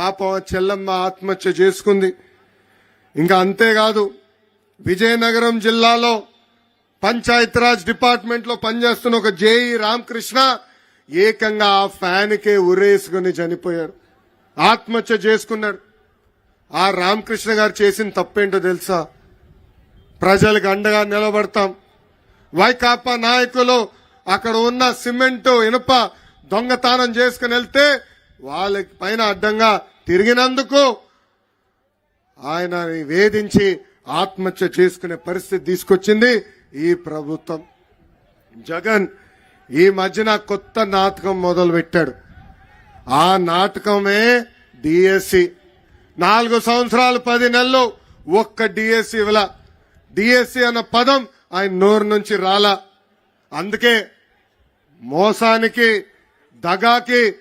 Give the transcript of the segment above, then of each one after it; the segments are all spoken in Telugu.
పాపం చెల్లమ్మ ఆత్మహత్య చేసుకుంది. ఇంకా అంతేకాదు విజయనగరం జిల్లాలో పంచాయతీరాజ్ డిపార్ట్మెంట్లో పనిచేస్తున్న ఒక జేఈ రామకృష్ణ ఏకంగా ఆ ఫ్యాన్ కే ఉరేసుకుని చనిపోయాడు ఆత్మహత్య చేసుకున్నాడు. ఆ రామకృష్ణ గారు చేసిన తప్పేంటో తెలుసా? ప్రజలకు అండగా నిలబడతాం. వైకాపా నాయకులు అక్కడ ఉన్న సిమెంట్ ఇనుప దొంగతనం చేసుకుని వెళ్తే వాళ్ళకి పైన అడ్డంగా తిరిగినందుకు ఆయన వేధించి ఆత్మహత్య చేసుకునే పరిస్థితి తీసుకొచ్చింది ఈ ప్రభుత్వం. జగన్ ఈ మధ్యన కొత్త నాటకం మొదలు పెట్టాడు ఆ నాటకమే డిఎస్సి నాలుగు సంవత్సరాలు పది నెలలు ఒక్క డిఎస్సి ఇవ్వల. డిఎస్సి అన్న పదం ఆయన నోరు నుంచి రాలా. అందుకే మోసానికి దగాకి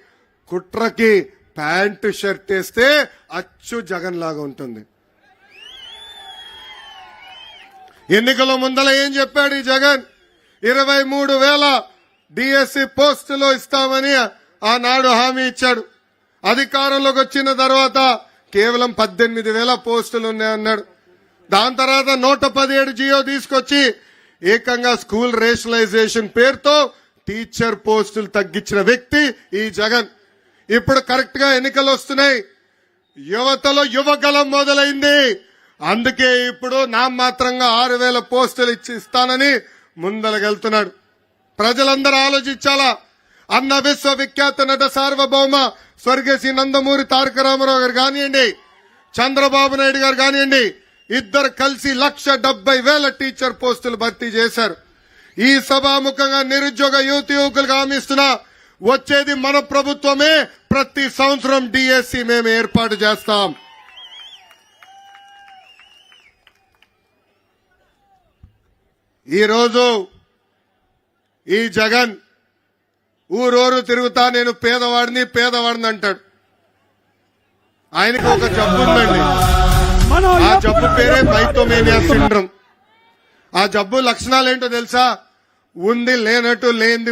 కుట్రకి ప్యాంటు షర్ట్ వేస్తే అచ్చు జగన్ లాగా ఉంటుంది. ఎన్నికల ముందల ఏం చెప్పాడు ఈ జగన్? ఇరవై మూడు వేల డిఎస్సి పోస్టులు ఇస్తామని ఆనాడు హామీ ఇచ్చాడు. అధికారంలోకి వచ్చిన తర్వాత కేవలం పద్దెనిమిది వేల పోస్టులు ఉన్నాయన్నాడు. దాని తర్వాత నూట పదిహేడు జియో తీసుకొచ్చి ఏకంగా స్కూల్ రేషనలైజేషన్ పేరుతో టీచర్ పోస్టులు తగ్గించిన వ్యక్తి ఈ జగన్. ఇప్పుడు కరెక్ట్గా ఎన్నికలు వస్తున్నాయి. యువతలో యువగలం మొదలైంది. అందుకే ఇప్పుడు నామాత్రంగా ఆరు వేల పోస్టులు ఇచ్చి ఇస్తానని ముందలగెళ్తున్నాడు ప్రజలందరూ ఆలోచించాలా? అన్న విశ్వవిఖ్యాత నట సార్వభౌమ స్వర్గశ్రీ నందమూరి తారక రామారావు గారు కానివ్వండి చంద్రబాబు నాయుడు గారు కానివ్వండి ఇద్దరు కలిసి లక్ష డెబ్బై వేల టీచర్ పోస్టులు భర్తీ చేశారు. ఈ సభాముఖంగా నిరుద్యోగ యువతి యువకులకు హామీస్తున్నా వచ్చేది మన ప్రభుత్వమే. ప్రతి సంవత్సరం డిఎస్సి మేము ఏర్పాటు చేస్తాం. ఈరోజు ఈ జగన్ ఊరూరు తిరుగుతా నేను పేదవాడిని పేదవాడిని అంటాడు. ఆయనకు ఒక జబ్బు ఉందండి. ఆ జబ్బు పేరే మైథోమేనియా సిండ్రమ్. ఆ జబ్బు లక్షణాలు ఏంటో తెలుసా? ఉంది లేనట్టు లేనిది